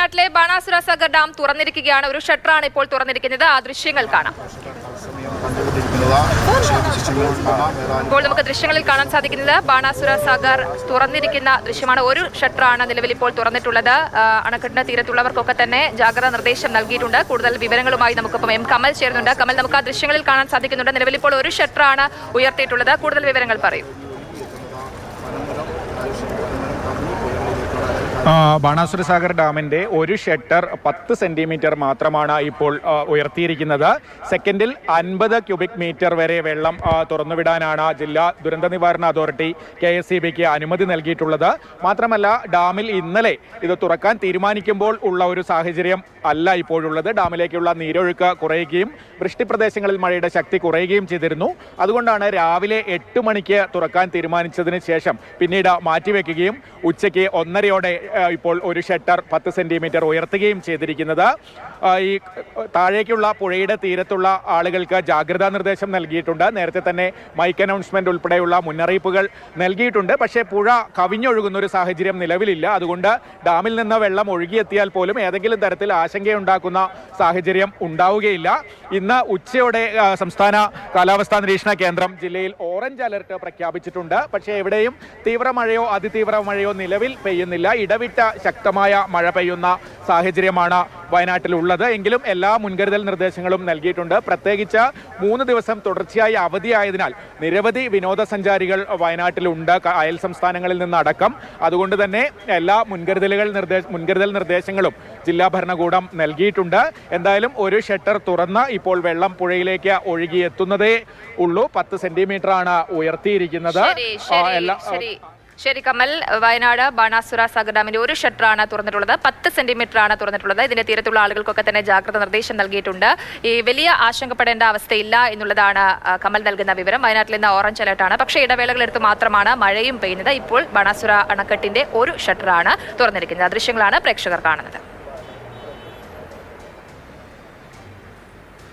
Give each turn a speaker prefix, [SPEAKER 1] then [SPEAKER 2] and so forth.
[SPEAKER 1] വയനാട്ടിലെ ബാണാസുര സാഗർ ഡാം തുറന്നിരിക്കുകയാണ്. ഒരു ഷട്ടറാണ് ഇപ്പോൾ തുറന്നിരിക്കുന്നത്. ആ ദൃശ്യങ്ങൾ കാണാം. ഇപ്പോൾ നമുക്ക് ദൃശ്യങ്ങളിൽ കാണാൻ സാധിക്കുന്നത് ബാണാസുര സാഗർ തുറന്നിരിക്കുന്ന ദൃശ്യമാണ്. ഒരു ഷട്ടറാണ് നിലവിൽ ഇപ്പോൾ തുറന്നിട്ടുള്ളത്. അണക്കെട്ടിന്റെ അണക്കെട്ടിന് തീരത്തുള്ളവർക്കൊക്കെ തന്നെ ജാഗ്രതാ നിർദ്ദേശം നൽകിയിട്ടുണ്ട്. കൂടുതൽ വിവരങ്ങളുമായി നമുക്കിപ്പം എം കമൽ ചേരുന്നുണ്ട്. കമൽ നമുക്ക് ആ ദൃശ്യങ്ങളിൽ കാണാൻ സാധിക്കുന്നുണ്ട്. നിലവിൽ ഇപ്പോൾ ഒരു ഷട്ടറാണ് ഉയർത്തിയിട്ടുള്ളത്. കൂടുതൽ വിവരങ്ങൾ പറയും.
[SPEAKER 2] ബാണാസുര സാഗർ ഡാമിന്റെ ഒരു ഷട്ടർ പത്ത് സെന്റിമീറ്റർ മാത്രമാണ് ഇപ്പോൾ ഉയർത്തിയിരിക്കുന്നത്. സെക്കൻഡിൽ അൻപത് ക്യൂബിക് മീറ്റർ വരെ വെള്ളം തുറന്നുവിടാനാണ് ജില്ലാ ദുരന്ത നിവാരണ അതോറിറ്റി കെ എസ് ബിക്ക് അനുമതി നൽകിയിട്ടുള്ളത്. മാത്രമല്ല ഡാമിൽ ഇന്നലെ ഇത് തുറക്കാൻ തീരുമാനിക്കുമ്പോൾ ഉള്ള ഒരു സാഹചര്യം അല്ല ഇപ്പോഴുള്ളത്. ഡാമിലേക്കുള്ള നീരൊഴുക്ക് കുറയുകയും വൃഷ്ടിപ്രദേശങ്ങളിൽ മഴയുടെ ശക്തി കുറയുകയും ചെയ്തിരുന്നു. അതുകൊണ്ടാണ് രാവിലെ എട്ട് മണിക്ക് തുറക്കാൻ തീരുമാനിച്ചതിന് ശേഷം പിന്നീട് മാറ്റിവെക്കുകയും ഉച്ചയ്ക്ക് ഒന്നരയോടെ ഇപ്പോൾ ഒരു ഷട്ടർ പത്ത് സെന്റിമീറ്റർ ഉയർത്തുകയും ചെയ്തിരിക്കുന്നത്. ഈ താഴേക്കുള്ള പുഴയുടെ തീരത്തുള്ള ആളുകൾക്ക് ജാഗ്രതാ നിർദ്ദേശം നൽകിയിട്ടുണ്ട്. നേരത്തെ തന്നെ മൈക്ക് അനൗൺസ്മെന്റ് ഉൾപ്പെടെയുള്ള മുന്നറിയിപ്പുകൾ നൽകിയിട്ടുണ്ട്. പക്ഷേ പുഴ കവിഞ്ഞൊഴുകുന്ന ഒരു സാഹചര്യം നിലവിലില്ല. അതുകൊണ്ട് ഡാമിൽ നിന്ന് വെള്ളം ഒഴുകിയെത്തിയാൽ പോലും ഏതെങ്കിലും തരത്തിൽ ആശങ്കയുണ്ടാക്കുന്ന സാഹചര്യം ഉണ്ടാവുകയില്ല. ഇന്ന് ഉച്ചയോടെ സംസ്ഥാന കാലാവസ്ഥാ നിരീക്ഷണ കേന്ദ്രം ജില്ലയിൽ ഓറഞ്ച് അലർട്ട് പ്രഖ്യാപിച്ചിട്ടുണ്ട്. പക്ഷേ എവിടെയും തീവ്ര മഴയോ അതിതീവ്ര മഴയോ നിലവിൽ പെയ്യുന്നില്ല. ഇടവിട്ട ശക്തമായ മഴ പെയ്യുന്ന സാഹചര്യമാണ് വയനാട്ടിലുള്ളത്. എങ്കിലും എല്ലാ മുൻകരുതൽ നിർദ്ദേശങ്ങളും നൽകിയിട്ടുണ്ട്. പ്രത്യേകിച്ച് മൂന്ന് ദിവസം തുടർച്ചയായി അവധിയായതിനാൽ നിരവധി വിനോദസഞ്ചാരികൾ വയനാട്ടിലുണ്ട് അയൽ സംസ്ഥാനങ്ങളിൽ നിന്നടക്കം. അതുകൊണ്ട് തന്നെ എല്ലാ മുൻകരുതലുകൾ നിർദ്ദേശ മുൻകരുതൽ നിർദ്ദേശങ്ങളും ജില്ലാ ഭരണകൂടം നൽകിയിട്ടുണ്ട്. എന്തായാലും ഒരു ഷട്ടർ തുറന്ന് ഇപ്പോൾ വെള്ളം പുഴയിലേക്ക് ഒഴുകിയെത്തുന്നതേ ഉള്ളൂ. പത്ത് സെന്റിമീറ്റർ ആണ് ഉയർത്തിയിരിക്കുന്നത് എല്ലാ
[SPEAKER 1] ശരി കമൽ വയനാട് ബാണാസുര സാഗർ ഡാമിന്റെ ഒരു ഷട്ടറാണ് തുറന്നിട്ടുള്ളത്. പത്ത് സെന്റിമീറ്റർ ആണ് തുറന്നിട്ടുള്ളത്. ഇതിന്റെ തീരത്തുള്ള ആളുകൾക്കൊക്കെ തന്നെ ജാഗ്രത നിർദ്ദേശം നൽകിയിട്ടുണ്ട്. ഈ വലിയ ആശങ്കപ്പെടേണ്ട അവസ്ഥയില്ല എന്നുള്ളതാണ് കമൽ നൽകുന്ന വിവരം. വയനാട്ടിൽ നിന്ന് ഓറഞ്ച് അലർട്ടാണ് പക്ഷേ ഇടവേളകൾ എടുത്ത് മാത്രമാണ് മഴയും പെയ്യുന്നത്. ഇപ്പോൾ ബാണാസുര അണക്കെട്ടിന്റെ ഒരു ഷട്ടറാണ് തുറന്നിരിക്കുന്നത്. ദൃശ്യങ്ങളാണ് പ്രേക്ഷകർ കാണുന്നത്.